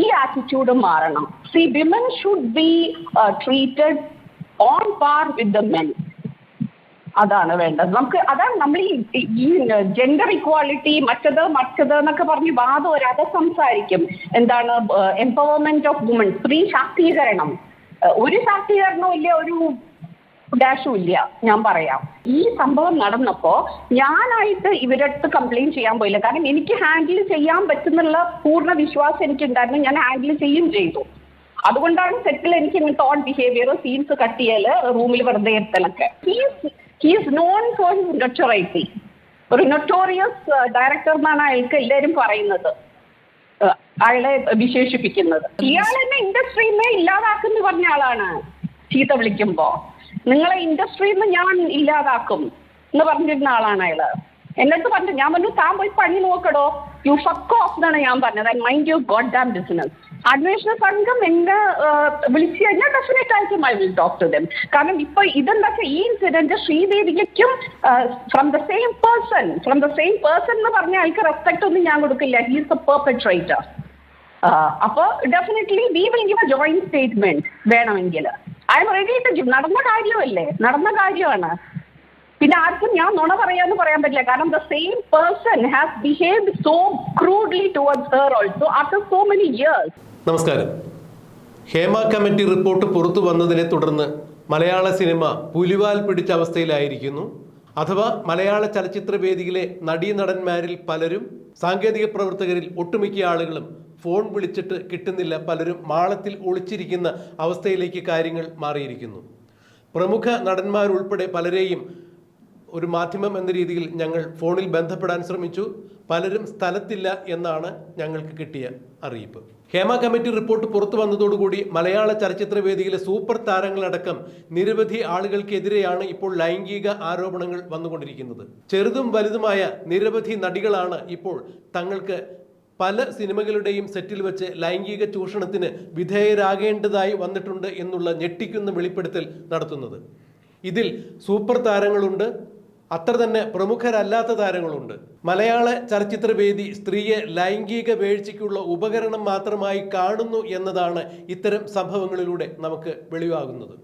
ഈ ആറ്റിറ്റ്യൂഡ് മാറണം. See women should be treated on par with the men അതാണ് വേണ്ടത്. നമുക്ക് അതാണ് നമ്മൾ ഈ ഈ ജെൻഡർ ഇക്വാളിറ്റി മറ്റത് മറ്റത് എന്നൊക്കെ പറഞ്ഞ് വാദം വരാതെ സംസാരിക്കും. എന്താണ് എംപവർമെന്റ് ഓഫ് വുമൺ സ്ത്രീ ശാക്തീകരണം. ഒരു ശാക്തീകരണവും ഇല്ല ഒരു ഡാഷും ഇല്ല. ഞാൻ പറയാം. ഈ സംഭവം നടന്നപ്പോ ഞാനായിട്ട് ഇവരടുത്ത് കംപ്ലൈന്റ് ചെയ്യാൻ പോയില്ല. കാരണം എനിക്ക് ഹാൻഡിൽ ചെയ്യാൻ പറ്റുന്നുള്ള പൂർണ വിശ്വാസം എനിക്കുണ്ടായിരുന്നു. ഞാൻ ഹാൻഡിൽ ചെയ്യും ചെയ്തു. അതുകൊണ്ടാണ് സെറ്റിൽ എനിക്ക് ഇങ്ങനത്തെ ഓൺ ബിഹേവിയർ സീൻസ് കട്ട് ചെയ്യൽ റൂമിൽ വെറുതെ ഇരുത്തലൊക്കെ. He's known for his notoriety ഒരു നൊട്ടോറിയസ് ഡയറക്ടർ എന്നാണ് അയാൾക്ക് എല്ലാവരും പറയുന്നത്. ഏഹ് അയാളെ വിശേഷിപ്പിക്കുന്നത്. ഇയാൾ തന്നെ ഇൻഡസ്ട്രിയിലെ ഇല്ലാതാക്കുന്നു പറഞ്ഞ ആളാണ്. ചീത്ത വിളിക്കുമ്പോ. നിങ്ങളെ ഇൻഡസ്ട്രിയിൽ നിന്ന് ഞാൻ ഇല്ലാതാക്കും എന്ന് പറഞ്ഞിരുന്ന ആളാണ് അയാൾ. എന്നിട്ട് പറഞ്ഞു ഞാൻ പറഞ്ഞു താൻ പോയി പണി നോക്കടോ. യു ഫക്ക് ഓഫ് എന്നാണ് ഞാൻ പറഞ്ഞത്. I mind you god damn business അന്വേഷണ സംഘം എന്നെ വിളിച്ച് കഴിഞ്ഞാൽ ഡെഫിനറ്റ് ആയിട്ടും I will talk to them കാരണം ഇപ്പൊ ഇതെന്താ വെച്ചാൽ ഈ incident ശ്രീദേവിക്കും from the same person from the same person എന്ന് പറഞ്ഞ ആൾക്ക് റെസ്പെക്ട് ഒന്നും ഞാൻ കൊടുക്കില്ല. ഹീസ് എ പെർപെട്രേറ്റർ അപ്പൊ definitely we will give a joint statement വേണമെങ്കിൽ I am ready to give നടന്ന കാര്യമല്ലേ നടന്ന കാര്യമാണ്. പിന്നെ ആർക്കും ഞാൻ നുണ പറയാന്ന് പറയാൻ പറ്റില്ല. കാരണം the same person has behave so crudely towards her also after so many years നമസ്കാരം. ഹേമ കമ്മിറ്റി റിപ്പോർട്ട് പുറത്തു വന്നതിനെ തുടർന്ന് മലയാള സിനിമ പുലിവാൽ പിടിച്ച അവസ്ഥയിലായിരിക്കുന്നു. അഥവാ മലയാള ചലച്ചിത്ര വേദിയിലെ നടീനടന്മാരിൽ പലരും സാങ്കേതിക പ്രവർത്തകരിൽ ഒട്ടുമിക്ക ആളുകളും ഫോൺ വിളിച്ചിട്ട് കിട്ടുന്നില്ല. പലരും മാളത്തിൽ ഒളിച്ചിരിക്കുന്ന അവസ്ഥയിലേക്ക് കാര്യങ്ങൾ മാറിയിരിക്കുന്നു. പ്രമുഖ നടന്മാരുൾപ്പെടെ പലരെയും ഒരു മാധ്യമം എന്ന രീതിയിൽ ഞങ്ങൾ ഫോണിൽ ബന്ധപ്പെടാൻ ശ്രമിച്ചു. പലരും സ്ഥലത്തില്ല എന്നാണ് ഞങ്ങൾക്ക് കിട്ടിയ അറിയിപ്പ്. ഹേമ കമ്മിറ്റി റിപ്പോർട്ട് പുറത്തു വന്നതോടുകൂടി മലയാള ചലച്ചിത്ര വേദിയിലെ സൂപ്പർ താരങ്ങളടക്കം നിരവധി ആളുകൾക്കെതിരെയാണ് ഇപ്പോൾ ലൈംഗിക ആരോപണങ്ങൾ വന്നുകൊണ്ടിരിക്കുന്നത്. ചെറുതും വലുതുമായ നിരവധി നടികളാണ് ഇപ്പോൾ തങ്ങൾക്ക് പല സിനിമകളുടെയും സെറ്റിൽ വെച്ച് ലൈംഗിക ചൂഷണത്തിന് വിധേയരാകേണ്ടതായി വന്നിട്ടുണ്ട് എന്നുള്ള ഞെട്ടിക്കുന്ന വെളിപ്പെടുത്തൽ നടത്തുന്നത്. ഇതിൽ സൂപ്പർ താരങ്ങളുണ്ട് അത്ര തന്നെ പ്രമുഖരല്ലാത്ത താരങ്ങളുണ്ട്. മലയാള ചലച്ചിത്ര വേദി സ്ത്രീയെ ലൈംഗിക വീഴ്ചയ്ക്കുള്ള ഉപകരണം മാത്രമായി കാണുന്നു എന്നതാണ് ഇത്തരം സംഭവങ്ങളിലൂടെ നമുക്ക് വെളിവാകുന്നത്.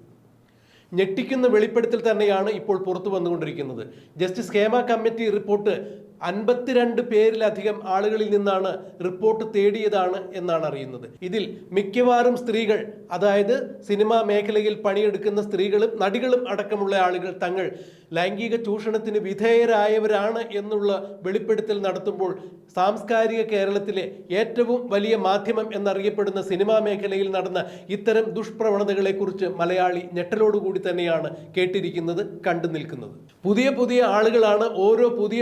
ഞെട്ടിക്കുന്ന വെളിപ്പെടുത്തൽ തന്നെയാണ് ഇപ്പോൾ പുറത്തു വന്നുകൊണ്ടിരിക്കുന്നത്. ജസ്റ്റിസ് ഹേമ കമ്മിറ്റി റിപ്പോർട്ട് അൻപത്തിരണ്ട് പേരിലധികം ആളുകളിൽ നിന്നാണ് റിപ്പോർട്ട് തേടിയതാണ് എന്നാണ് അറിയുന്നത്. ഇതിൽ മിക്കവാറും സ്ത്രീകൾ അതായത് സിനിമാ മേഖലയിൽ പണിയെടുക്കുന്ന സ്ത്രീകളും നടികളും അടക്കമുള്ള ആളുകൾ തങ്ങൾ ലൈംഗിക ചൂഷണത്തിന് വിധേയരായവരാണ് എന്നുള്ള വെളിപ്പെടുത്തൽ നടത്തുമ്പോൾ സാംസ്കാരിക കേരളത്തിലെ ഏറ്റവും വലിയ മാധ്യമം എന്നറിയപ്പെടുന്ന സിനിമാ മേഖലയിൽ നടന്ന ഇത്തരം ദുഷ്പ്രവണതകളെ ദുഷ്പ്രവണതകളെക്കുറിച്ച് മലയാളി ഞെട്ടലോടുകൂടി തന്നെയാണ് കേട്ടിരിക്കുന്നത് കണ്ടു നിൽക്കുന്നത് പുതിയ പുതിയ ആളുകളാണ് ഓരോ പുതിയ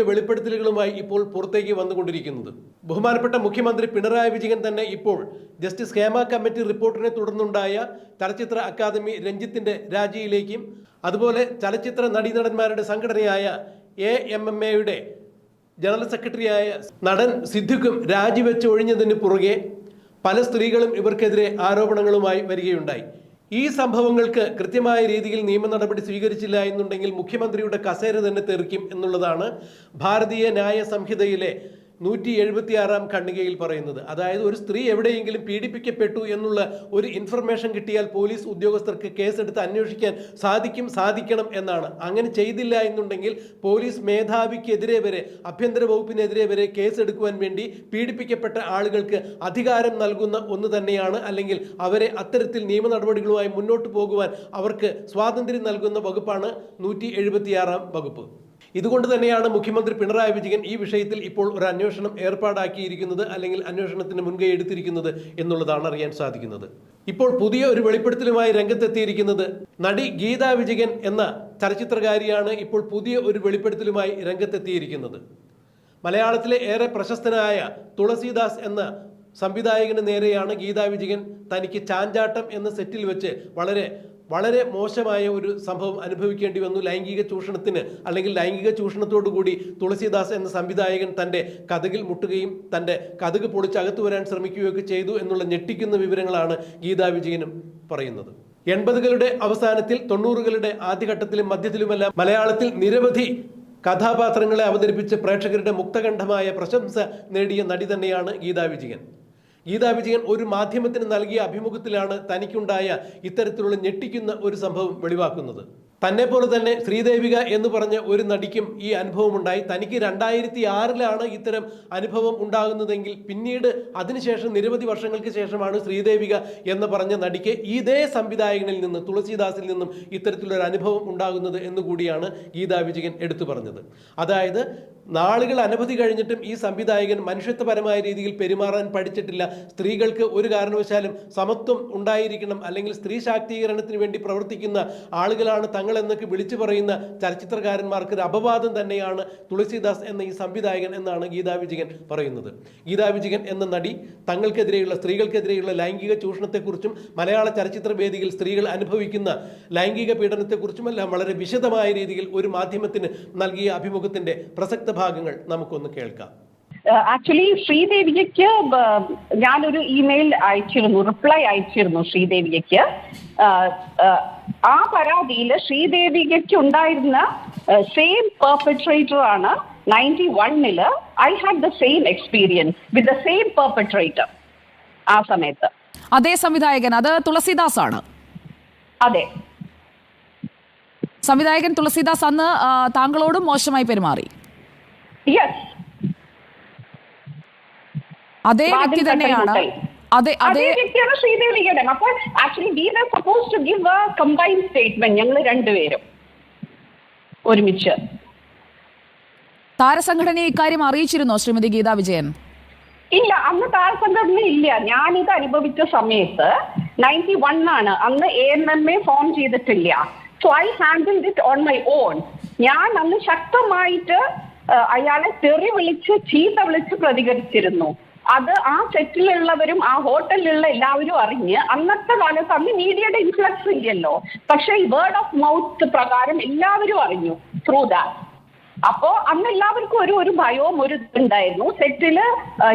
വെളിപ്പെടുത്തലുകളുമായി ഇപ്പോൾ പുറത്തേക്ക് വന്നുകൊണ്ടിരിക്കുന്നത്. ബഹുമാനപ്പെട്ട മുഖ്യമന്ത്രി പിണറായി വിജയൻ തന്നെ ഇപ്പോൾ ജസ്റ്റിസ് ഹേമ കമ്മിറ്റി റിപ്പോർട്ടിനെ തുടർന്നുണ്ടായ ചലച്ചിത്ര അക്കാദമി രഞ്ജിത്തിന്റെ രാജിയിലേക്കും അതുപോലെ ചലച്ചിത്ര നടീനടന്മാരുടെ സംഘടനയായ എ എം എം എയുടെ ജനറൽ സെക്രട്ടറിയായ നടൻ സിദ്ദിഖും രാജിവെച്ച് ഒഴിഞ്ഞതിന് പുറകെ പല സ്ത്രീകളും ഇവർക്കെതിരെ ആരോപണങ്ങളുമായി വരികയുണ്ടായി. ഈ സംഭവങ്ങൾക്ക് കൃത്യമായ രീതിയിൽ നിയമ നടപടി സ്വീകരിച്ചില്ല എന്നുണ്ടെങ്കിൽ മുഖ്യമന്ത്രിയുടെ കസേര തന്നെ തെറിക്കും എന്നുള്ളതാണ് ഭാരതീയ ന്യായ സംഹിതയിലെ നൂറ്റി എഴുപത്തിയാറാം ഖണ്ഡികയിൽ പറയുന്നത്. അതായത് ഒരു സ്ത്രീ എവിടെയെങ്കിലും പീഡിപ്പിക്കപ്പെട്ടു എന്നുള്ള ഒരു ഇൻഫർമേഷൻ കിട്ടിയാൽ പോലീസ് ഉദ്യോഗസ്ഥർക്ക് കേസെടുത്ത് അന്വേഷിക്കാൻ സാധിക്കും സാധിക്കണം എന്നാണ്. അങ്ങനെ ചെയ്തില്ല എന്നുണ്ടെങ്കിൽ പോലീസ് മേധാവിക്കെതിരെ വരെ ആഭ്യന്തര വകുപ്പിനെതിരെ വരെ കേസെടുക്കുവാൻ വേണ്ടി പീഡിപ്പിക്കപ്പെട്ട ആളുകൾക്ക് അധികാരം നൽകുന്ന ഒന്ന് തന്നെയാണ്. അല്ലെങ്കിൽ അവരെ അത്തരത്തിൽ നിയമ നടപടികളുമായി മുന്നോട്ട് പോകുവാൻ അവർക്ക് സ്വാതന്ത്ര്യം നൽകുന്ന വകുപ്പാണ് നൂറ്റി എഴുപത്തിയാറാം വകുപ്പ്. ഇതുകൊണ്ട് തന്നെയാണ് മുഖ്യമന്ത്രി പിണറായി വിജയൻ ഈ വിഷയത്തിൽ ഇപ്പോൾ ഒരു അന്വേഷണം ഏർപ്പാടാക്കിയിരിക്കുന്നത് അല്ലെങ്കിൽ അന്വേഷണത്തിന് മുൻകൈ എടുത്തിരിക്കുന്നത് എന്നുള്ളതാണ് അറിയാൻ സാധിക്കുന്നത്. ഇപ്പോൾ പുതിയ ഒരു വെളിപ്പെടുത്തലുമായി രംഗത്തെത്തിയിരിക്കുന്നത് നടി ഗീതാ വിജയൻ എന്ന ചലച്ചിത്രകാരിയാണ് ഇപ്പോൾ പുതിയ ഒരു വെളിപ്പെടുത്തലുമായി രംഗത്തെത്തിയിരിക്കുന്നത്. മലയാളത്തിലെ ഏറെ പ്രശസ്തനായ തുളസീദാസ് എന്ന സംവിധായകന് നേരെയാണ് ഗീതാ വിജയൻ തനിക്ക് ചാഞ്ചാട്ടം എന്ന സെറ്റിൽ വെച്ച് വളരെ വളരെ മോശമായ ഒരു സംഭവം അനുഭവിക്കേണ്ടി വന്നു. ലൈംഗിക ചൂഷണത്തിന് അല്ലെങ്കിൽ ലൈംഗിക ചൂഷണത്തോടു കൂടി തുളസീദാസ് എന്ന സംവിധായകൻ തന്റെ കഥകിൽ മുട്ടുകയും തന്റെ കഥക് പൊളിച്ചകത്തു വരാൻ ശ്രമിക്കുകയൊക്കെ ചെയ്തു എന്നുള്ള ഞെട്ടിക്കുന്ന വിവരങ്ങളാണ് ഗീതാ വിജയനും പറയുന്നത്. എൺപതുകളുടെ അവസാനത്തിൽ തൊണ്ണൂറുകളുടെ ആദ്യഘട്ടത്തിലും മധ്യത്തിലുമെല്ലാം മലയാളത്തിൽ നിരവധി കഥാപാത്രങ്ങളെ അവതരിപ്പിച്ച് പ്രേക്ഷകരുടെ മുക്തകണ്ഠമായ പ്രശംസ നേടിയ നടി തന്നെയാണ് ഗീതാ വിജയൻ. ഗീതാ വിജയൻ ഒരു മാധ്യമത്തിന് നൽകിയ അഭിമുഖത്തിലാണ് തനിക്കുണ്ടായ ഇത്തരത്തിലുള്ള ഞെട്ടിക്കുന്ന ഒരു സംഭവം വെളിവാക്കുന്നത്. തന്നെ പോലെ തന്നെ ശ്രീദേവിക എന്ന് പറഞ്ഞ ഒരു നടിക്കും ഈ അനുഭവം ഉണ്ടായി തനിക്ക് രണ്ടായിരത്തി ആറിലാണ് ഇത്തരം അനുഭവം ഉണ്ടാകുന്നതെങ്കിൽ പിന്നീട് അതിനുശേഷം നിരവധി വർഷങ്ങൾക്ക് ശേഷമാണ് ശ്രീദേവിക എന്ന് പറഞ്ഞ നടിക്ക് ഇതേ സംവിധായകനിൽ നിന്ന് തുളസീദാസിൽ നിന്നും ഇത്തരത്തിലൊരു അനുഭവം ഉണ്ടാകുന്നത് എന്നുകൂടിയാണ് ഗീതാ വിജയൻ എടുത്തു പറഞ്ഞത്. അതായത് നാളുകൾ അനവധി കഴിഞ്ഞിട്ടും ഈ സംവിധായകൻ മനുഷ്യത്വപരമായ രീതിയിൽ പെരുമാറാൻ പഠിച്ചിട്ടില്ല. സ്ത്രീകൾക്ക് ഒരു കാരണവശാലും സമത്വം ഉണ്ടായിരിക്കണം അല്ലെങ്കിൽ സ്ത്രീ ശാക്തീകരണത്തിന് വേണ്ടി പ്രവർത്തിക്കുന്ന ആളുകളാണ് തങ്ങൾ എന്നൊക്കെ വിളിച്ചു പറയുന്ന ചലച്ചിത്രകാരന്മാർക്ക് ഒരു അപവാദം തന്നെയാണ് തുളസിദാസ് എന്ന ഈ സംവിധായകൻ എന്നാണ് ഗീതാ വിജയൻ പറയുന്നത്. ഗീതാ വിജയൻ എന്ന നടി തങ്ങൾക്കെതിരെയുള്ള സ്ത്രീകൾക്കെതിരെയുള്ള ലൈംഗിക ചൂഷണത്തെക്കുറിച്ചും മലയാള ചലച്ചിത്ര വേദിയിൽ സ്ത്രീകൾ അനുഭവിക്കുന്ന ലൈംഗിക പീഡനത്തെക്കുറിച്ചുമെല്ലാം വളരെ വിശദമായ രീതിയിൽ ഒരു മാധ്യമത്തിന് നൽകിയ അഭിമുഖത്തിന്റെ പ്രസക്ത ഭാഗങ്ങൾ നമുക്കൊന്ന് കേൾക്കാം. ആക്ച്വലി ശ്രീദേവിയ്ക്ക് ഞാനൊരു ഇമെയിൽ അയച്ചിരുന്നു റിപ്ലൈ അയച്ചിരുന്നു ശ്രീദേവിയ്ക്ക് ആ പരാതിയിൽ ശ്രീദേവികയ്ക്ക് ഉണ്ടായിരുന്ന സെയിം പെർപെട്രേറ്റർ ആണ് നയന്റി വണ്ണിൽ. I had the same experience with the same perpetrator ആ സമയത്ത്. അതേ സംവിധായകൻ അത് തുളസിദാസ് ആണ് അതെ. സംവിധായകൻ തുളസിദാസ് അന്ന് താങ്കളോടും മോശമായി പെരുമാറി. യെസ് അതേ വ്യക്തി തന്നെയാണ്. അതെ അതേ വ്യക്തിയാണ് ശ്രീദേവിയുടെ അപ്പോൾ actually we were suppose to give a combined statement ഞങ്ങൾ രണ്ടുപേരും ഒരുമിച്ച്. താരസംഘടനയെ ഇക്കാര്യം അറിയിച്ചിരുന്നോ ശ്രീമതി ഗീതാ വിജയൻ? ഇല്ല അന്ന് താരസംഘടന ഇല്ല. ഞാനിത് അനുഭവിച്ച സമയത്ത് നയന്റി വൺ ആണ്. അന്ന് A M M A form ചെയ്തിട്ടില്ല. So I handle it on my own ഞാൻ അന്ന് ശക്തമായിട്ട് അയാളെ തെറി വിളിച്ച് ചീത്ത വിളിച്ച് പ്രതികരിച്ചിരുന്നു. അത് ആ സെറ്റിലുള്ളവരും ആ ഹോട്ടലിലുള്ള എല്ലാവരും അറിഞ്ഞ് അന്നത്തെ കാലത്ത് അന്ന് മീഡിയയുടെ ഇൻഫ്ലക്സ് ഇല്ലല്ലോ. പക്ഷെ ഈ വേർഡ് ഓഫ് മൗത്ത് പ്രകാരം എല്ലാവരും അറിഞ്ഞു ത്രൂ ദാറ്റ് അപ്പോ അന്ന് എല്ലാവർക്കും ഒരു ഒരു ഭയവും ഒരു ഇതുണ്ടായിരുന്നു. സെറ്റിൽ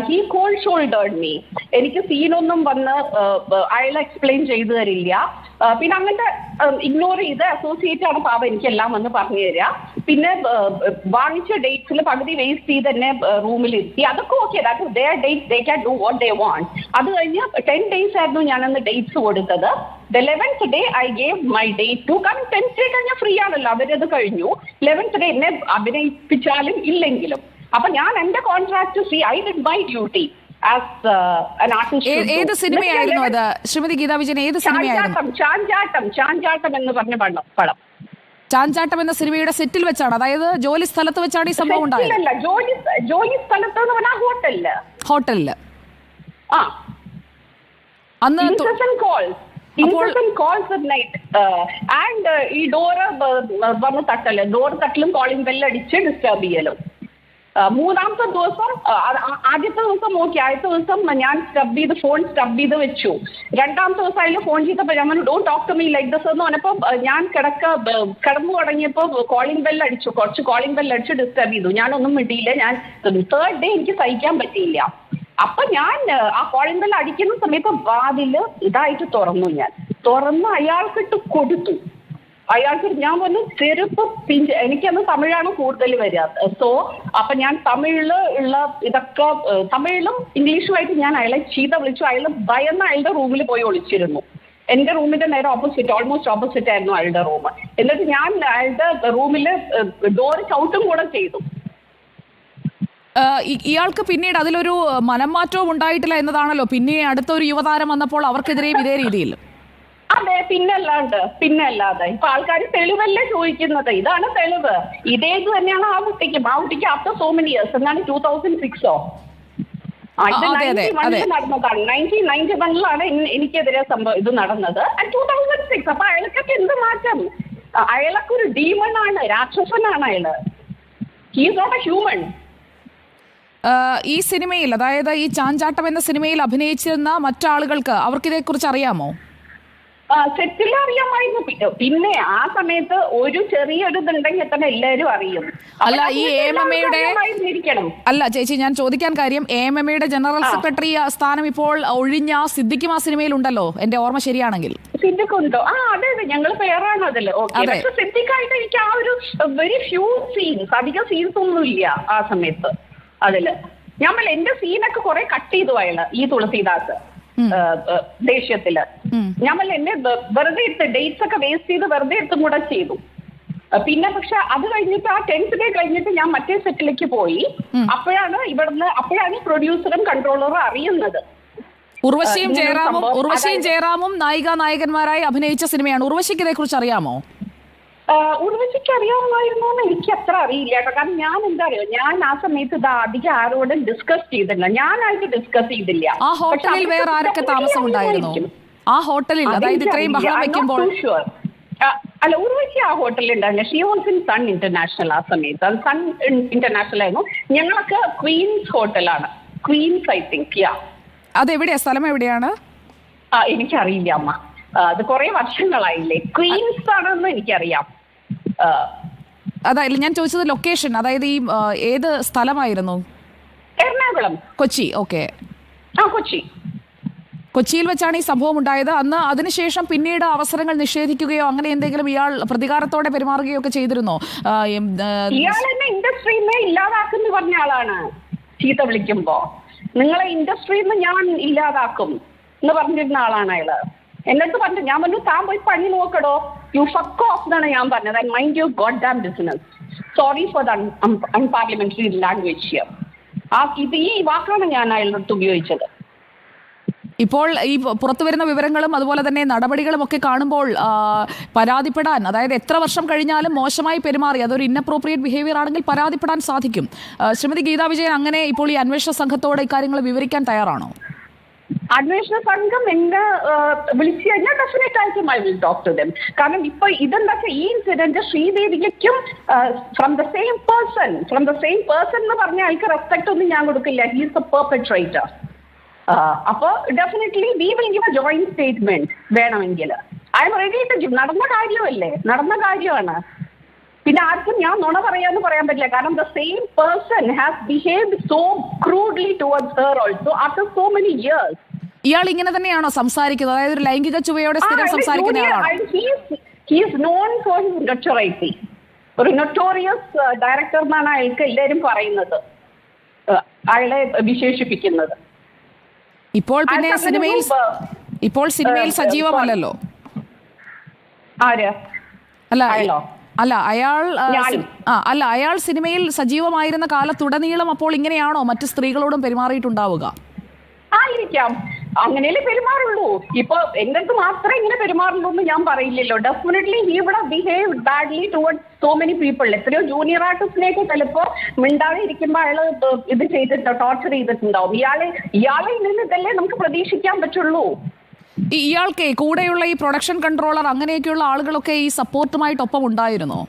ഹീ കോൾ ഷോൾഡേർഡ് മീ എനിക്ക് സീനൊന്നും വന്ന് അയാൾ എക്സ്പ്ലെയിൻ ചെയ്തു തരില്ല പിന്നെ അങ്ങനത്തെ ഇഗ്നോർ ചെയ്ത് അസോസിയേറ്റ് ആണ് പാവ എനിക്കെല്ലാം വന്ന് പറഞ്ഞു തരിക. പിന്നെ വാങ്ങിച്ച ഡേറ്റ്സിൽ പകുതി വേസ്റ്റ് ചെയ്ത് തന്നെ റൂമിൽ ഇരുത്തി അതൊക്കെ okay that date they can do what they want അത് കഴിഞ്ഞ് ടെൻ ഡേയ്സ് ആയിരുന്നു ഞാനന്ന് ഡേറ്റ്സ് കൊടുത്തത്. The eleventh day I gave my date to കാരണം ടെൻത്ത് ഡേ കഴിഞ്ഞാൽ ഫ്രീ ആണല്ലോ. അവരത് കഴിഞ്ഞു. ലെവൻത്ത് ഡേ എന്നെ അഭിനയിപ്പിച്ചാലും ഇല്ലെങ്കിലും. അപ്പൊ ഞാൻ എന്റെ contract see I did my duty do. ഏത് സിനിമയായിരുന്നു അത്? ശ്രീമതി ഗീതാ വിജയൻ ഏത് സിനിമയായിരുന്നു? ചാഞ്ചാട്ടം എന്ന് പറഞ്ഞ പടം പടം. ചാഞ്ചാട്ടം എന്ന സിനിമയുടെ സെറ്റിൽ വെച്ചാണ്. അതായത് ജോലി സ്ഥലത്ത് വെച്ചാണ് ഈ സംഭവം ഉണ്ടായത്. ജോലി സ്ഥലത്ത് ഹോട്ടലിൽ. ഹോട്ടലിൽ. അന്ന് uh, uh, ഈ ഡോറ് വന്ന് തട്ടൽ. ഡോർ തട്ടലും കോളിംഗ് ബെല്ലടിച്ച് ഡിസ്റ്റർബ് ചെയ്യലും. Uh, മൂന്നാമത്തെ ദിവസം ആദ്യത്തെ ദിവസം നോക്കി. ആദ്യത്തെ ദിവസം ഞാൻ സ്റ്റബ് ചെയ്ത് ഫോൺ സ്റ്റബ് ചെയ്ത് വെച്ചു. രണ്ടാമത്തെ ദിവസം അതിൽ ഫോൺ ചെയ്തപ്പോൾ ഞാൻ don't talk to me like this എന്ന് പറഞ്ഞപ്പോൾ ഞാൻ കിടക്ക കിടന്നു തുടങ്ങിയപ്പോൾ കോളിംഗ് ബെൽ അടിച്ചു. കുറച്ച് കോളിംഗ് ബെൽ അടിച്ച് ഡിസ്റ്റർബ് ചെയ്തു. ഞാനൊന്നും മിണ്ടിയില്ല. ഞാൻ തേർഡ് ഡേ എനിക്ക് സഹിക്കാൻ പറ്റിയില്ല. അപ്പൊ ഞാൻ ആ കോളിംഗ് ബെൽ അടിക്കുന്ന സമയത്ത് വാതിൽ ഇതായിട്ട് തുറന്നു ഞാൻ. തുറന്ന് അയാൾക്കിട്ട് കൊടുത്തു. അയാൾക്ക് ഞാൻ പറഞ്ഞു ചെരുപ്പ് പിഞ്ച് എനിക്കന്ന് തമിഴാണ് കൂടുതൽ വരിക. സോ അപ്പൊ ഞാൻ തമിഴിൽ ഉള്ള ഇതൊക്കെ തമിഴിലും ഇംഗ്ലീഷുമായിട്ട് ഞാൻ അയാളെ ചീത്ത വിളിച്ചു. അയാൾ ഭയന്ന് അയാളുടെ റൂമിൽ പോയി ഒളിച്ചിരുന്നു. എന്റെ റൂമിന്റെ നേരെ ഓപ്പോസിറ്റ് ഓൾമോസ്റ്റ് ഓപ്പോസിറ്റ് ആയിരുന്നു അയാളുടെ റൂം എന്നിട്ട് ഞാൻ അയാളുടെ റൂമിൽ ഡോർ ചവിട്ടും കൂടെ ചെയ്തു. ഇയാൾക്ക് പിന്നീട് അതിലൊരു മനംമാറ്റവും ഉണ്ടായിട്ടില്ല എന്നതാണല്ലോ. പിന്നെ അടുത്ത ഒരു യുവതാരം വന്നപ്പോൾ അവർക്കെതിരെയും ഇതേ രീതിയിൽ. അതെ പിന്നല്ലാണ്ട് പിന്നല്ലാതെ. ഇപ്പൊ ആൾക്കാർ തെളിവല്ലേ ചോദിക്കുന്നത്? ഇതാണ് തെളിവ്. ഇതേത് തന്നെയാണ് ആ കുട്ടിക്കും. ആ കുട്ടിക്ക് ആഫ്റ്റർ സോ മെനി ഇയേഴ്സ് എന്നാണ് ടൂ തൗസൻഡ് സിക്സോ നടന്നതാണ് നയന്റീൻ നയന്റി വണ്ണിലാണ് എനിക്കെതിരെ സംഭവം ഇത് നടന്നത്. ടൂ തൗസൻഡ് സിക്സ് അപ്പൊ അയാൾക്കൊക്കെ എന്ത് മാറ്റം? അയാളൊക്കെ ഒരു ഡീമൺ ആണ് രാക്ഷസനാണ് അയാൾ. ഹീസ് നോട്ട് എ ഹ്യൂമൺ ഈ സിനിമയിൽ അതായത് ഈ ചാഞ്ചാട്ടം എന്ന സിനിമയിൽ അഭിനയിച്ചിരുന്ന മറ്റാളുകൾക്ക് അവർക്കിതേക്കുറിച്ച് അറിയാമോ സെറ്റിൽ അറിയാമായിരുന്നു. പിന്നെ പിന്നെ ആ സമയത്ത് ഒരു ചെറിയൊരു ഇതുണ്ടെങ്കിൽ തന്നെ എല്ലാവരും അറിയും. അല്ല, ഈ നമുക്ക് AMM യുടെ- എല്ലാവർക്കും അറിയാമായിരുന്നിരിക്കണം. അല്ല ചേച്ചി ഞാൻ ചോദിക്കാൻ കാര്യം എം ജനറൽ സെക്രട്ടറി സ്ഥാനം ഇപ്പോൾ ഒഴിഞ്ഞ സിദ്ദിഖും ആ സിനിമയിൽ ഉണ്ടല്ലോ എന്റെ ഓർമ്മ ശരിയാണെങ്കിൽ. സിദ്ദിഖുണ്ടോ? ആ അതെ അതെ ഞങ്ങൾ പേരാണ് അതിൽ. പക്ഷെ സിദ്ദിഖായിട്ട് എനിക്ക് ആ ഒരു വെരി ഫ്യൂ സീൻസ് അധികം സീൻസ് ഒന്നും ഇല്ല ആ സമയത്ത് അതിൽ. ഞാൻ പറഞ്ഞ എന്റെ സീനൊക്കെ കുറെ കട്ട് ചെയ്തു അയാൾ ഈ തുളസീദാസ്. ദേഷ്യത്തിൽ. ഞാൻ പറഞ്ഞ എന്നെ വെറുതെ എടുത്ത് ഡേറ്റ്സ് ഒക്കെ വേസ്റ്റ് ചെയ്ത് വെറുതെ എടുത്തും കൂടെ ചെയ്തു. പിന്നെ പക്ഷെ അത് കഴിഞ്ഞിട്ട് ആ ടെൻത്ത് ഡേ കഴിഞ്ഞിട്ട് ഞാൻ മറ്റേ സെറ്റിലേക്ക് പോയി. അപ്പോഴാണ് ഇവിടുന്ന് അപ്പോഴാണ് പ്രൊഡ്യൂസറും കൺട്രോളറും അറിയുന്നത്. ഉർവശിയും ജയറാമും ഉർവശിയും ജയറാമും നായിക നായകന്മാരായി അഭിനയിച്ച സിനിമയാണ്. ഉർവശിക്ക് ഇതേക്കുറിച്ച് അറിയാമോ? ഉർവശിക്ക് അറിയാമായിരുന്നു എന്ന് എനിക്ക് അത്ര അറിയില്ല കേട്ടോ. കാരണം ഞാൻ എന്താ അറിയോ ഞാൻ ആ സമയത്ത് ഇത് അധികം ആരോടും ഡിസ്കസ് ചെയ്തില്ല. ഞാനായിട്ട് ഡിസ്കസ് ചെയ്തില്ല. ആ ഹോട്ടലിൽ വേറെ ആരൊക്കെ താമസം താമസമുണ്ടായിരുന്നു ആ ഹോട്ടലിൽ അതായത് ഇത്രയും ബഹളം വെക്കുമ്പോൾ. അല്ല ഉർവശി ആ ഹോട്ടലിൽ ഉണ്ടായിരുന്നു. She was in Sun International ആ സമയത്ത്. അത് സൺ ഇന്റർനാഷണൽ ആയിരുന്നു. ഞങ്ങളൊക്കെ ക്വീൻസ് ഹോട്ടലാണ് ക്വീൻസ് ഐ തിങ്ക് യാ അതെവിടെയാ? സ്ഥലം എവിടെയാണ്? ആ എനിക്കറിയില്ല അമ്മ. അത് കുറെ വർഷങ്ങളായില്ലേ. ക്വീൻസ് ആണെന്ന് എനിക്കറിയാം. അതായത് ഞാൻ ചോദിച്ചത് ലൊക്കേഷൻ അതായത് ഈ ഏത് സ്ഥലമായിരുന്നു? എറണാകുളം. കൊച്ചി ഓക്കെ ആ കൊച്ചി. കൊച്ചിയിൽ വെച്ചാണ് ഈ സംഭവം ഉണ്ടായത് അന്ന് അതിനുശേഷം പിന്നീട് അവസരങ്ങൾ നിഷേധിക്കുകയോ അങ്ങനെ എന്തെങ്കിലും ഇയാൾ പ്രതികാരത്തോടെ പെരുമാറുകയോ ഒക്കെ ചെയ്തിരുന്നോ? ഇയാൾ എന്നെ ഇൻഡസ്ട്രിനെ ഇല്ലാതാക്കുന്നു പറഞ്ഞ ആളാണ്. ചീത്ത വിളിക്കുമ്പോ. നിങ്ങളെ ഇൻഡസ്ട്രിയിൽ നിന്ന് ഞാൻ ഇല്ലാതാക്കും എന്ന് പറഞ്ഞിരുന്ന ആളാണ് അയാൾ. എന്നിട്ട് പറഞ്ഞു ഞാൻ പറഞ്ഞു താൻ പോയി പണി നോക്കടോ. യു ഫക്ക് ഓഫ് എന്നാണ് ഞാൻ പറഞ്ഞത്. I mind you god damn business sorry for the unparliamentary language here ആ ഇത് ഈ വാക്കാണ് ഞാൻ അയാളുടെ അടുത്ത് ഉപയോഗിച്ചത്. ഇപ്പോൾ ഈ പുറത്തു വരുന്ന വിവരങ്ങളും അതുപോലെ തന്നെ നടപടികളും ഒക്കെ കാണുമ്പോൾ പരാതിപ്പെടാൻ അതായത് എത്ര വർഷം കഴിഞ്ഞാലും മോശമായി പെരുമാറി അതൊരു ഇന്നപ്രോപ്രിയേറ്റ് ബിഹേവിയർ ആണെങ്കിൽ പരാതിപ്പെടാൻ സാധിക്കും. ശ്രീമതി ഗീതാ വിജയൻ അങ്ങനെ ഇപ്പോൾ ഈ അന്വേഷണ സംഘത്തോട് ഇക്കാര്യങ്ങൾ വിവരിക്കാൻ തയ്യാറാണോ? അന്വേഷണ സംഘം എന്നെ വിളിച്ചു കഴിഞ്ഞാൽ ഡെഫിനറ്റ് ആയിട്ടും I will talk to them കാരണം ഇപ്പൊ ഇതെന്താ ഈ incident ശ്രീദേവിക്കും from the same person from the same person എന്ന് പറഞ്ഞ ആൾക്ക് റെസ്പെക്ട് ഒന്നും ഞാൻ കൊടുക്കില്ല. ഹീസ് എ പെർപെട്രേറ്റർ അപ്പൊ definitely we will give a joint statement വേണമെങ്കിൽ. I am ready to give നടന്ന കാര്യമല്ലേ? നടന്ന കാര്യമാണ്. പിന്നെ ആർക്കും ഞാൻ നുണ പറയാന്ന് പറയാൻ പറ്റില്ല. കാരണം the same person has behave so crudely towards her also after so many years ഇയാൾ ഇങ്ങനെ തന്നെയാണോ സംസാരിക്കുന്നത്? അതായത് ഒരു ലൈംഗിക ചുവയോടെ സ്ഥിരം സംസാരിക്കുന്ന ആളാണോ? ഒരു നൊട്ടോറിയസ് ഡയറക്ടർ എന്നാണ് അയാൾക്ക് എല്ലാവരും പറയുന്നത്. Uh, അയാളെ വിശേഷിപ്പിക്കുന്നത്. ഇപ്പോൾ പിന്നെ സിനിമയിൽ ഇപ്പോൾ സിനിമയിൽ സജീവമല്ലല്ലോ ആര്? അല്ല അല്ല അയാൾ ആ അല്ല അയാൾ സിനിമയിൽ സജീവമായിരുന്ന കാലത്തുടനീളം അപ്പോൾ ഇങ്ങനെയാണോ മറ്റു സ്ത്രീകളോടും പെരുമാറിയിട്ടുണ്ടാവുക? ആയിരിക്കാം. അങ്ങനെയല്ലേ പെരുമാറുള്ളൂ? ഇപ്പൊ എന്തൊക്കെ മാത്രമേ ഇങ്ങനെ പെരുമാറുള്ളൂ എന്ന് ഞാൻ പറയില്ലല്ലോ. ഡെഫിനറ്റ്ലി ഹി ഇവിടെ behave badly toward so many people എത്രയോ ജൂനിയർ ആർട്ടിസ്റ്റിനെയൊക്കെ ചിലപ്പോ മിണ്ടാതെ ഇരിക്കുമ്പോൾ അയാൾ ഇത് ചെയ്തിട്ട് ടോർച്ചർ ചെയ്തിട്ടുണ്ടാവും. ഇയാളെ ഇയാളെ ഇതിൽ ഇതല്ലേ നമുക്ക് പ്രതീക്ഷിക്കാൻ പറ്റുള്ളൂ. ഇയാൾക്ക് കൂടെയുള്ള ഈ പ്രൊഡക്ഷൻ കൺട്രോളർ അങ്ങനെയൊക്കെയുള്ള ആളുകളൊക്കെ ഈ സപ്പോർട്ടുമായിട്ടൊപ്പം ഉണ്ടായിരുന്നോ?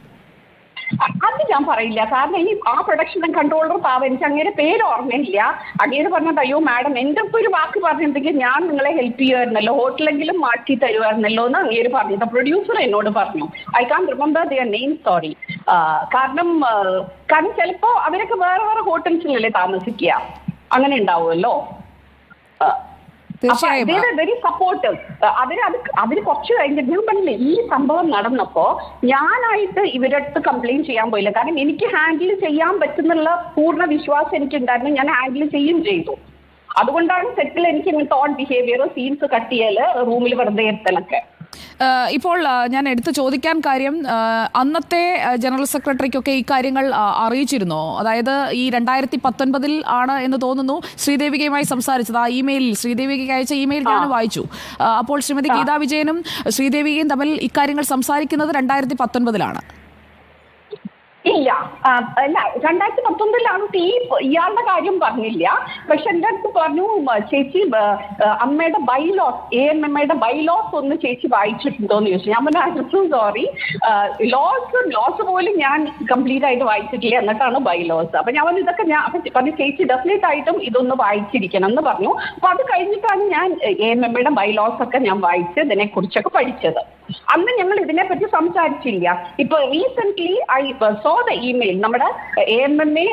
അത് ഞാൻ പറയില്ല. കാരണം ഇനി ആ പ്രൊഡക്ഷൻ കൺട്രോളർ പാവ എനിക്ക് പേര് ഓർമ്മയില്ല. അങ്ങേര് പറഞ്ഞത് അയ്യോ മാഡം എന്റെ അടുത്ത് ഒരു വാക്ക് പറഞ്ഞിട്ടുണ്ടെങ്കിൽ ഞാൻ നിങ്ങളെ ഹെൽപ്പ് ചെയ്യുമായിരുന്നല്ലോ. ഹോട്ടലെങ്കിലും മാറ്റി തരുമായിരുന്നല്ലോ എന്ന് അങ്ങേര് പറഞ്ഞത് പ്രൊഡ്യൂസർ എന്നോട് പറഞ്ഞു. I can remember their name sorry കാരണം കാരണം ചിലപ്പോ അവരൊക്കെ വേറെ വേറെ ഹോട്ടൽസിലല്ലേ താമസിക്കുക. അങ്ങനെ ഉണ്ടാവുമല്ലോ. തീർച്ചയായും. വെരി സപ്പോർട്ടീവ് അവർ അത് അതിന് കുറച്ച് കഴിഞ്ഞിട്ട് പറഞ്ഞില്ലേ ഈ സംഭവം നടന്നപ്പോ ഞാനായിട്ട് ഇവരടുത്ത് കംപ്ലൈന്റ് ചെയ്യാൻ പോയില്ല. കാരണം എനിക്ക് ഹാൻഡിൽ ചെയ്യാൻ പറ്റുന്നുള്ള പൂർണ വിശ്വാസം എനിക്ക് ഉണ്ടായിരുന്നു ഞാൻ ഹാൻഡിൽ ചെയ്യും ചെയ്തു. അതുകൊണ്ടാണ് സെറ്റിൽ എനിക്ക് ഇങ്ങനത്തെ ഓൺ ബിഹേവിയറോ സീൻസ് കട്ട് ചെയ്യൽ റൂമിൽ വെറുതെ ഇരുത്തലൊക്കെ. ഇപ്പോൾ ഞാൻ എടുത്തു ചോദിക്കാൻ കാര്യം അന്നത്തെ ജനറൽ സെക്രട്ടറിക്കൊക്കെ ഈ കാര്യങ്ങൾ അറിയിച്ചിരുന്നോ? അതായത് ഈ രണ്ടായിരത്തി പത്തൊൻപതിൽ ആണ് എന്ന് തോന്നുന്നു ശ്രീദേവികയുമായി സംസാരിച്ചത്. ആ ഇമെയിലിൽ ശ്രീദേവികയ്ക്ക് അയച്ച ഇമെയിൽ ഞാൻ വായിച്ചു. അപ്പോൾ ശ്രീമതി ഗീതാ വിജയനും ശ്രീദേവികയും തമ്മിൽ ഇക്കാര്യങ്ങൾ സംസാരിക്കുന്നത് രണ്ടായിരത്തി പത്തൊൻപതിലാണ് ഇല്ല. അല്ല രണ്ടായിരത്തി പത്തൊമ്പതിലാണ് ഈ ഇയാളുടെ കാര്യം പറഞ്ഞില്ല. പക്ഷെ എന്റെ അടുത്ത് പറഞ്ഞു ചേച്ചി അമ്മയുടെ ബൈലോസ് എ എം എമ്മയുടെ ബൈലോസ് ഒന്ന് ചേച്ചി വായിച്ചിട്ടുണ്ടോ എന്ന് ചോദിച്ചു. ഞാൻ പറഞ്ഞു സോറി ലോസ് ലോസ് പോലും ഞാൻ കംപ്ലീറ്റ് ആയിട്ട് വായിച്ചിട്ടില്ല. എന്നിട്ടാണ് ബൈലോസ് അപ്പൊ ഞാൻ പറഞ്ഞു ഇതൊക്കെ ഞാൻ പറഞ്ഞു ചേച്ചി ഡെഫിനറ്റ് ആയിട്ടും ഇതൊന്ന് വായിച്ചിരിക്കണം. എന്ന് പറഞ്ഞു. അപ്പൊ അത് കഴിഞ്ഞിട്ടാണ് ഞാൻ എ എം എമ്മയുടെ ബൈലോസ് ഒക്കെ ഞാൻ വായിച്ച് ഇതിനെ കുറിച്ചൊക്കെ പഠിച്ചത്. അന്ന് ഞങ്ങൾ ഇതിനെപ്പറ്റി സംസാരിച്ചില്ല. ഇപ്പൊ recent I saw the email നമ്മുടെ എ എം എം എ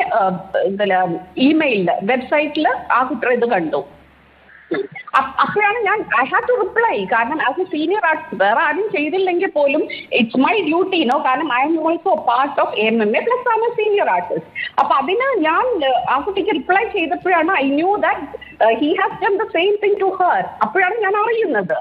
ഇമെയിലിൽ വെബ്സൈറ്റിൽ ആ കുട്ടി ഇത് കണ്ടു. അപ്പോഴാണ് ഞാൻ ഐ ഹാവ് ടു റിപ്ലൈ കാരണം ആസ് എ സീനിയർ ആർട്സ് വേറെ ആരും ചെയ്തില്ലെങ്കിൽ പോലും ഇറ്റ്സ് മൈ ഡ്യൂട്ടി നോ കാരണം I am also part of M M A plus am a senior artist അപ്പൊ അതിന് ഞാൻ ആ കുട്ടിക്ക് റിപ്ലൈ ചെയ്തപ്പോഴാണ് I knew that he has done the same thing too her അപ്പോഴാണ് ഞാൻ അറിയുന്നത്.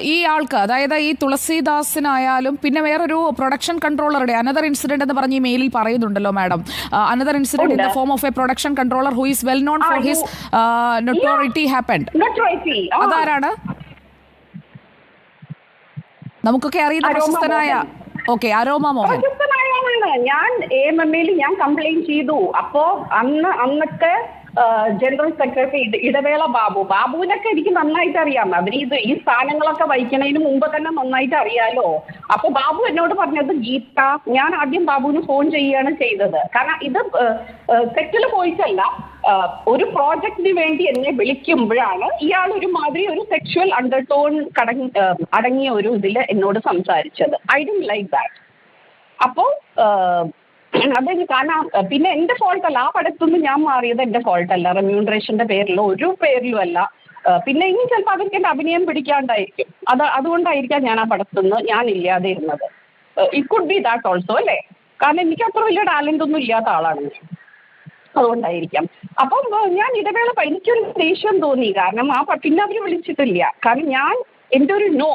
ഈ ആൾക്ക് അതായത് ഈ തുളസീദാസിനായാലും പിന്നെ വേറൊരു പ്രൊഡക്ഷൻ കൺട്രോളറുടെ അനദർ ഇൻസിഡന്റ് എന്ന് പറഞ്ഞ് ഈ മെയിലിൽ പറയുന്നുണ്ടല്ലോ madam another incident in the form of a production controller who is well known for his notoriety happened. ആ. അതാരാണ്? നമുക്കൊക്കെ അറിയുന്ന പ്രശസ്തനായ ഓക്കെ അരോമ മോഹൻ. ഞാൻ എ എം എം എയിൽ ഞാൻ കംപ്ലൈന്റ് ചെയ്തു. അപ്പോ അന്ന് അന്നത്തെ ജനറൽ സെക്രട്ടറി ഇടവേള ബാബു. ബാബുവിനൊക്കെ എനിക്ക് നന്നായിട്ട് അറിയാം. അവർ ഇത് ഈ സ്ഥാനങ്ങളൊക്കെ വഹിക്കുന്നതിന് മുമ്പ് തന്നെ നന്നായിട്ട് അറിയാലോ. അപ്പൊ ബാബു എന്നോട് പറഞ്ഞത് ഗീത ഞാൻ ആദ്യം ബാബുവിന് ഫോൺ ചെയ്യുകയാണ് ചെയ്തത്. കാരണം ഇത് സെറ്റിൽ പോയിട്ടല്ല. ഒരു പ്രോജക്റ്റിന് വേണ്ടി എന്നെ വിളിക്കുമ്പോഴാണ് ഇയാൾ ഒരു മാതിരി ഒരു സെക്ഷുവൽ അണ്ടർടോൺ കടങ്ങി അടങ്ങിയ ഒരു ഇതിൽ എന്നോട് സംസാരിച്ചത്. ഐ ഡോ ലൈക്ക് ദാറ്റ് അപ്പോ അത് കാരണം പിന്നെ ഫോൾട്ട് അല്ല ആ പടത്തുനിന്ന് ഞാൻ മാറിയത് ഫോൾട്ട് അല്ല റെമ്യൂണറേഷന്റെ പേരിലോ ഒരു പേരിലും അല്ല. പിന്നെ ഇനി ചിലപ്പോൾ അവർക്ക് എന്റെ അഭിനയം പിടിക്കാണ്ടായിരിക്കും. അത് അതുകൊണ്ടായിരിക്കാം ഞാൻ ആ പടത്തുനിന്ന് ഞാൻ ഇല്ലാതെ ഇരുന്നത്. It could be that also അല്ലേ? കാരണം എനിക്ക് അത്ര വലിയ ടാലന്റ് ഒന്നും ഇല്ലാത്ത ആളാണ് അതുകൊണ്ടായിരിക്കാം. അപ്പം ഞാൻ ഇടവേള എനിക്കൊരു ദേഷ്യം തോന്നി. കാരണം ആ പിന്നെ അവർ വിളിച്ചിട്ടില്ല. കാരണം ഞാൻ എന്റെ ഒരു നോ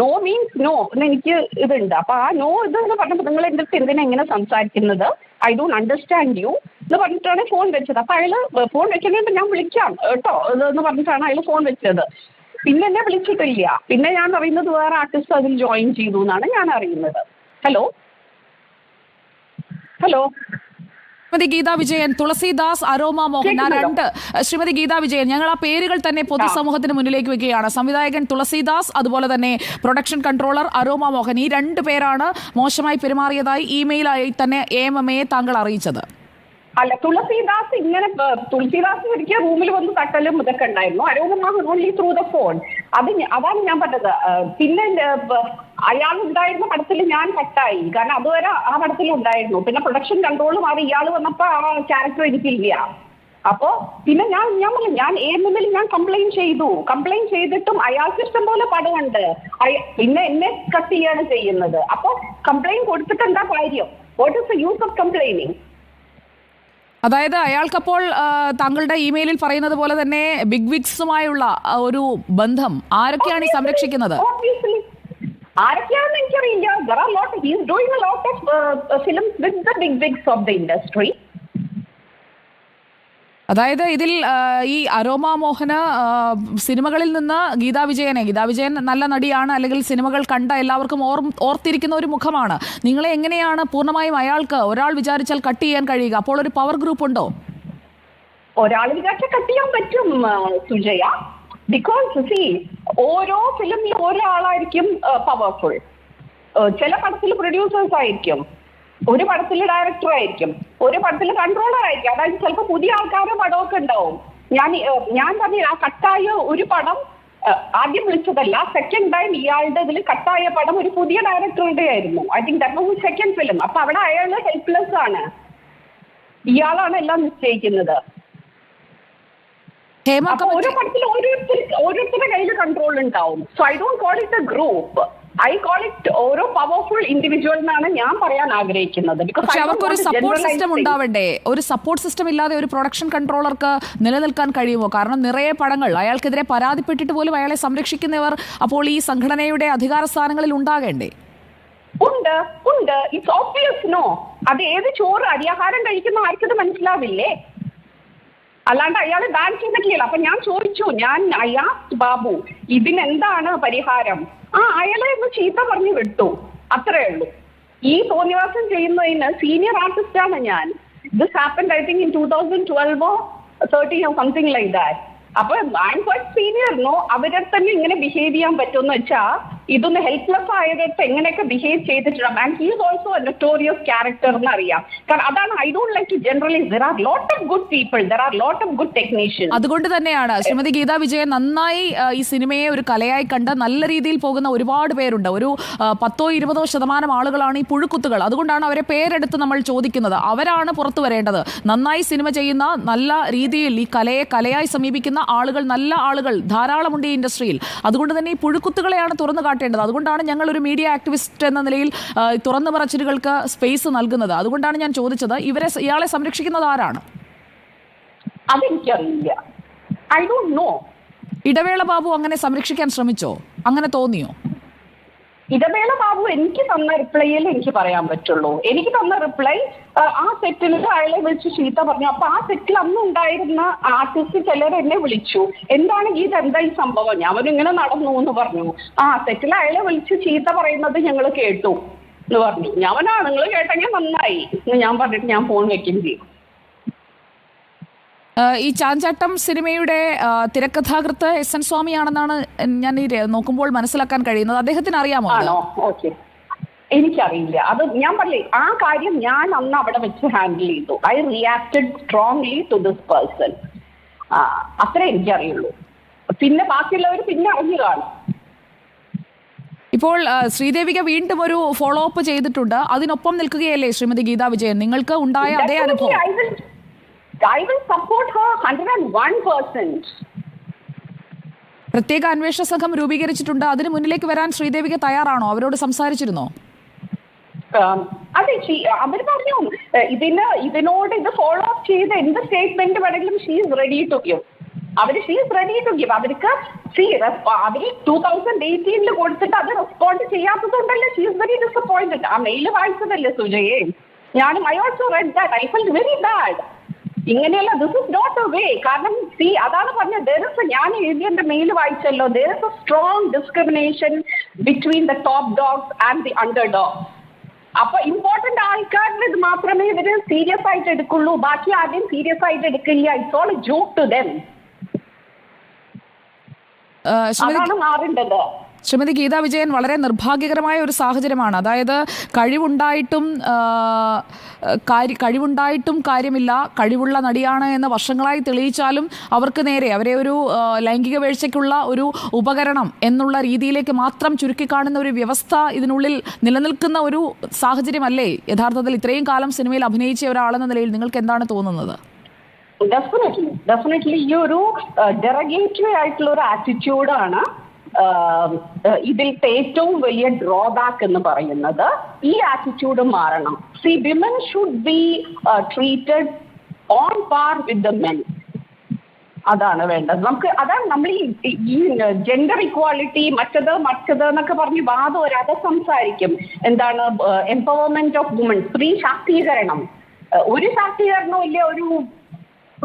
നോ മീൻസ് നോ എന്ന് എനിക്ക് ഇതുണ്ട്. അപ്പൊ ആ നോ ഇത് എന്ന് പറഞ്ഞപ്പോൾ നിങ്ങൾ എന്റെ അടുത്ത് എന്തിനാ എങ്ങനെ സംസാരിക്കുന്നത്? ഐ ഡോണ്ട് അണ്ടർസ്റ്റാൻഡ് യു എന്ന് പറഞ്ഞിട്ടാണ് ഫോൺ വെച്ചത്. അപ്പൊ അയാൾ ഫോൺ വെക്കുന്നതിന് ഞാൻ വിളിക്കാം കേട്ടോ. ഇത് എന്ന് പറഞ്ഞിട്ടാണ് അയാൾ ഫോൺ വെച്ചത്. പിന്നെ എന്നെ വിളിച്ചിട്ടില്ല. പിന്നെ ഞാൻ അറിയുന്നത് വേറെ ആർട്ടിസ്റ്റ് അതിൽ ജോയിൻ ചെയ്തു എന്നാണ് ഞാൻ അറിയുന്നത്. Hello hello Shrimati Geetha Vijayan Thulasidas Aroma Mohan. ആ രണ്ട് ശ്രീമതി ഗീതാ വിജയൻ ഞങ്ങൾ ആ പേരുകൾ തന്നെ പൊതുസമൂഹത്തിന് മുന്നിലേക്ക് വെക്കുകയാണ്. സംവിധായകൻ തുളസിദാസ് അതുപോലെ തന്നെ പ്രൊഡക്ഷൻ കൺട്രോളർ അരോമ മോഹൻ. ഈ രണ്ട് പേരാണ് മോശമായി പെരുമാറിയതായി ഇമെയിലായി തന്നെ എ എം എം എയെ താങ്കൾ അറിയിച്ചത്. അല്ല തുളസിദാസ് ഇങ്ങനെ തുളസിദാസ് ഒരിക്കൽ റൂമിൽ വന്ന് തട്ടലും ഇതൊക്കെ ഉണ്ടായിരുന്നു. അരോഗമാകും ഓൺലി ത്രൂ ദ ഫോൺ അത് അതാണ് ഞാൻ പറഞ്ഞത്. പിന്നെ അയാൾ ഉണ്ടായിരുന്ന പടത്തിൽ ഞാൻ കട്ടായി കാരണം അതുവരെ ആ പടത്തിൽ ഉണ്ടായിരുന്നു. പിന്നെ പ്രൊഡക്ഷൻ കൺട്രോൾ മാറി ഇയാൾ വന്നപ്പോ ആ ക്യാരക്ടർ എനിക്കില്ല. അപ്പോ പിന്നെ ഞാൻ ഞാൻ പറഞ്ഞു ഞാൻ ഏതെങ്കിലും ഞാൻ കംപ്ലൈന്റ് ചെയ്തു. കംപ്ലൈന്റ് ചെയ്തിട്ടും അയാൾക്ക് ഇഷ്ടം പോലെ പടമുണ്ട് പിന്നെ എന്നെ കട്ട് ചെയ്യാണ് ചെയ്യുന്നത്. അപ്പൊ കംപ്ലൈന്റ് കൊടുത്തിട്ട് എന്താ കാര്യം? What is the use of complaining അതായത് അയാൾക്കപ്പോൾ താങ്കളുടെ ഇമെയിലിൽ പറയുന്നത് പോലെ തന്നെ ബിഗ് വിഗ്സുമായുള്ള ഒരു ബന്ധം ആരൊക്കെയാണ് ഈ സംരക്ഷിക്കുന്നത്. ആരൊക്കെയാണെന്ന് എനിക്കറിയില്ല. Of films with the big bigs of the industry അതായത് ഇതിൽ ഈ അരോമ മോഹന് സിനിമകളിൽ നിന്ന് ഗീതാ വിജയനെ ഗീതാ വിജയൻ നല്ല നടിയാണ് അല്ലെങ്കിൽ സിനിമകൾ കണ്ട എല്ലാവർക്കും ഓർ ഓർത്തിരിക്കുന്ന ഒരു മുഖമാണ്. നിങ്ങളെ എങ്ങനെയാണ് പൂർണമായും അയാൾക്ക് ഒരാൾ വിചാരിച്ചാൽ കട്ട് ചെയ്യാൻ കഴിയുക? അപ്പോൾ ഒരു പവർ ഗ്രൂപ്പ് ഉണ്ടോ? ഒരാൾ വിചാരിച്ച കട്ട് ചെയ്യാൻ പറ്റും സുജയ. ബിക്കോസ് സി ഓരോ ഫിലിമിലും ഒരാളായിരിക്കും പവർഫുൾ ചില പടത്തിൽ പ്രൊഡ്യൂസേഴ്സ് ആയിരിക്കും. ഒരു പടത്തിൽ ഡയറക്ടർ ആയിരിക്കും. ഒരു പടത്തിൽ കൺട്രോളർ ആയിരിക്കും. അതായത് ചിലപ്പോൾ പുതിയ ആൾക്കാരുടെ പടമൊക്കെ ഉണ്ടാവും. ഞാൻ ഞാൻ പറഞ്ഞ ആ കട്ടായ ഒരു പടം ആദ്യം വിളിച്ചതല്ല. സെക്കൻഡ് ടൈം ഇയാളുടെ ഇതിൽ കട്ടായ പടം ഒരു പുതിയ ഡയറക്ടറുടെ ആയിരുന്നു. I think that was second film അപ്പൊ അവിടെ അയാൾ ഹെൽപ്ലെസ് ആണ്. ഇയാളാണ് എല്ലാം നിശ്ചയിക്കുന്നത്. അപ്പൊ ഓരോ പടത്തിൽ ഓരോരുത്തർ ഓരോരുത്തരുടെ കയ്യിൽ കൺട്രോൾ ഉണ്ടാവും. So I don't call it a group I call it ഓരോ പവർഫുൾ ഇൻഡിവിജ്വൽ എന്നാണ് ഞാൻ പറയാൻ ആഗ്രഹിക്കുന്നത്. പക്ഷെ അവർക്ക് to സപ്പോർട്ട് സിസ്റ്റം ഉണ്ടാവണ്ടേ? ഒരു സപ്പോർട്ട് സിസ്റ്റം ഇല്ലാതെ ഒരു പ്രൊഡക്ഷൻ കൺട്രോളർക്ക് നിലനിൽക്കാൻ കഴിയുമോ? കാരണം നിറയെ പടങ്ങൾ അയാൾക്കെതിരെ പരാതിപ്പെട്ടിട്ട് പോലും അയാളെ സംരക്ഷിക്കുന്നവർ അപ്പോൾ ഈ സംഘടനയുടെ അധികാര സ്ഥാനങ്ങളിൽ ഉണ്ടാകേണ്ടേ? ഉണ്ട് ഉണ്ട്. ഇറ്റ്സ് ഓബ്വിയസ് നോ അത് ഏത് ചോറ് അരിയാഹാരം കഴിക്കുന്ന ആർക്കത് മനസ്സിലാവില്ലേ? അല്ലാണ്ട് അയാൾ ബാൻ ചെയ്തിട്ടില്ല. അപ്പൊ ഞാൻ ചോദിച്ചു ഞാൻ അയാ ബാബു ഇതിനെന്താണ് പരിഹാരം? ആ അയാളെ ഒന്ന് ചീത്ത പറഞ്ഞു വിട്ടു. അത്രേ ഉള്ളൂ. ഈ തോന്നിവാസം ചെയ്യുന്നതിന് സീനിയർ ആർട്ടിസ്റ്റ് ആണ് ഞാൻ. This happen I think in two thousand ട്വൽവോ തേർട്ടീനോ സംതിങ് ലൈക്ക് ദാറ്റ് അപ്പൊ I am quite senior no അവരെ തന്നെ ഇങ്ങനെ ബിഹേവ് ചെയ്യാൻ പറ്റുമെന്ന് വെച്ചാ ഇതൊന്ന് ഹെൽപ്ലെസ് ആയതൊക്കെ എങ്ങനെയൊക്കെ ബിഹേവ് ചെയ്തിട്ടുണ്ട് and he is also notorious character എന്ന് അറിയാം. കാരണം അതാണ് I don't like to generalise there are lot of good people there are lot of good technician അതുകൊണ്ട് തന്നെയാണ് ശ്രീമതി ഗീതാ വിജയൻ നന്നായി ഈ സിനിമയെ ഒരു കലയായി കണ്ട് നല്ല രീതിയിൽ പോകുന്ന ഒരുപാട് പേരുണ്ട്. ഒരു പത്തോ ഇരുപതോ ശതമാനം ആളുകളാണ് ഈ പുഴുക്കുത്തുകൾ. അതുകൊണ്ടാണ് അവരെ പേരെടുത്ത് നമ്മൾ ചോദിക്കുന്നത്. അവരാണ് പുറത്തു വരേണ്ടത്. നന്നായി സിനിമ ചെയ്യുന്ന നല്ല രീതിയിൽ ഈ കലയെ കലയായി സമീപിക്കുന്ന ആളുകൾ നല്ല ആളുകൾ ധാരാളമുണ്ട് ഈ ഇൻഡസ്ട്രിയിൽ അതുകൊണ്ട് തന്നെ ഈ പുഴുക്കുത്തുകളെയാണ് തുറന്നു കാട്ടേണ്ടത് അതുകൊണ്ടാണ് ഞങ്ങൾ ഒരു മീഡിയ ആക്ടിവിസ്റ്റ് എന്ന നിലയിൽ തുറന്നു പറച്ചിലുകൾക്ക് സ്പേസ് നൽകുന്നത്. അതുകൊണ്ടാണ് ഞാൻ ചോദിച്ചത് ഇവരെ ഇയാളെ സംരക്ഷിക്കുന്നത് ആരാണ്? അതെനിക്കറിയില്ല. ഐ നോ ഇടവേള ബാബു അങ്ങനെ സംരക്ഷിക്കാൻ ശ്രമിച്ചോ? അങ്ങനെ തോന്നിയോ? ഇടവേള ബാബു എനിക്ക് തന്ന റിപ്ലൈയിൽ എനിക്ക് പറയാൻ പറ്റുള്ളൂ. എനിക്ക് തന്ന റിപ്ലൈ ആ സെറ്റിൽ അയാളെ വിളിച്ച് ചീത്ത പറഞ്ഞു. അപ്പൊ ആ സെറ്റിൽ അന്ന് ഉണ്ടായിരുന്ന ആർട്ടിസ്റ്റ് ചിലർ എന്നെ വിളിച്ചു. എന്താണ് ഈ എന്താ ഈ സംഭവം? ഞാൻ അവരിങ്ങനെ നടന്നു എന്ന് പറഞ്ഞു. ആ സെറ്റിൽ അയാളെ വിളിച്ച് ചീത്ത പറയുന്നത് ഞങ്ങൾ കേട്ടു എന്ന് പറഞ്ഞു. ഞാനാ നിങ്ങൾ കേട്ടെങ്കിൽ നന്നായി. എന്ന് ഞാൻ പറഞ്ഞിട്ട് ഞാൻ ഫോൺ വെക്കുകയും ഏഹ് ഈ ചാഞ്ചാട്ടം സിനിമയുടെ തിരക്കഥാകൃത്ത് എസ് എൻ സ്വാമിയാണെന്നാണ് ഞാൻ ഈ നോക്കുമ്പോൾ മനസ്സിലാക്കാൻ കഴിയുന്നത്. അദ്ദേഹത്തിന് അറിയാമോ എനിക്കറിയില്ല. അത് ഞാൻ പറയേ ആ കാര്യം ഞാൻ അന്ന് അവിടെ വെച്ച് ഹാൻഡിൽ ചെയ്തു. I reacted strongly to this person അത്രേ എനിക്കറിയുള്ളൂ. പിന്നെ ബാക്കിയുള്ളവർ പിന്നെ അറിഞ്ഞു കാണും. ഇപ്പോൾ ശ്രീദേവിക വീണ്ടും ഒരു ഫോളോ അപ്പ് ചെയ്തിട്ടുണ്ട്. അതിനൊപ്പം നിൽക്കുകയല്ലേ ശ്രീമതി ഗീതാ വിജയൻ? നിങ്ങൾക്ക് ഉണ്ടായ അതേ അനുഭവം? Her hundred and one percent പ്രത്യേക അന്വേഷണ സംഘം രൂപീകരിച്ചിട്ടുണ്ട്. അതിന് മുന്നിലേക്ക് വരാൻ ശ്രീദേവിക്ക് തയ്യാറാണോ? അവരോട് സംസാരിച്ചിരുന്നോ? അതെ അവർ പറഞ്ഞു ഇതിന് ഇതിനോട് ഇത് ഫോളോ അപ്പ് ചെയ്ത് എന്ത് സ്റ്റേറ്റ്മെന്റ് വേണമെങ്കിലും she is ready to give our she is ready to give അവർക്ക് സി അവർ ടൂ തൗസൻഡ് എയ്റ്റീനിൽ കൊടുത്തിട്ട് അത് റെസ്പോണ്ട് ചെയ്യാത്തതുകൊണ്ടല്ലേ ഷീ ഈസ് വെരി ഡിസപ്പോയിന്റഡ് ആ മെയിൽ വായിച്ചതല്ലേ സുജയെ? ഞാനും I also read that I feel very bad ഇങ്ങനെയല്ല this is not a way കാരണം സി അതാണ് പറഞ്ഞത്. Is ഞാൻ എഴുതിയന്റെ mail വായിച്ചല്ലോ. There is a strong discrimination between the top dogs and the underdogs അപ്പൊ ഇമ്പോർട്ടന്റ് ആൾക്കാരിന് ഇത് മാത്രമേ ഇവർ സീരിയസ് ആയിട്ട് എടുക്കുള്ളൂ. ബാക്കി ആദ്യം സീരിയസ് ആയിട്ട് എടുക്കില്ല. It's all joke to them അതാണ് മാറേണ്ടത് ശ്രീമതി ഗീതാ വിജയൻ വളരെ നിർഭാഗ്യകരമായ ഒരു സാഹചര്യമാണ്. അതായത് കഴിവുണ്ടായിട്ടും കാര്യ കഴിവുണ്ടായിട്ടും കാര്യമില്ല. കഴിവുള്ള നടിയാണ് എന്ന് വർഷങ്ങളായി തെളിയിച്ചാലും അവർക്ക് നേരെ അവരെ ഒരു ലൈംഗിക വീഴ്ചയ്ക്കുള്ള ഒരു ഉപകരണം എന്നുള്ള രീതിയിലേക്ക് മാത്രം ചുരുക്കിക്കാണുന്ന ഒരു വ്യവസ്ഥ ഇതിനുള്ളിൽ നിലനിൽക്കുന്ന ഒരു സാഹചര്യമല്ലേ? യഥാർത്ഥത്തിൽ ഇത്രയും കാലം സിനിമയിൽ അഭിനയിച്ച ഒരാളെന്ന നിലയിൽ നിങ്ങൾക്ക് എന്താണ് തോന്നുന്നത്? ഡെഫിനറ്റ്ലി ഡെഫിനറ്റ്ലി ഈ ഒരു ഡെറഗേറ്ററി ആയിട്ടുള്ള ഒരു ആറ്റിറ്റ്യൂഡാണ് ഇതിലത്തെ ഏറ്റവും വലിയ ഡ്രോബാക്ക് എന്ന് പറയുന്നത് ഈ ആറ്റിറ്റ്യൂഡ് മാറണം. See women should be treated on par with the men അതാണ് വേണ്ടത്. നമുക്ക് അതാണ് നമ്മൾ ഈ ഈ ജെൻഡർ ഇക്വാളിറ്റി മറ്റത് മറ്റത് എന്നൊക്കെ പറഞ്ഞ് വാദം വരാതെ സംസാരിക്കും. എന്താണ് എംപവർമെന്റ് ഓഫ് വുമൺ സ്ത്രീ ശാക്തീകരണം. ഒരു ശാക്തീകരണവും ഇല്ല ഒരു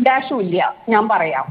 ഡാഷും ഇല്ല. ഞാൻ പറയാം.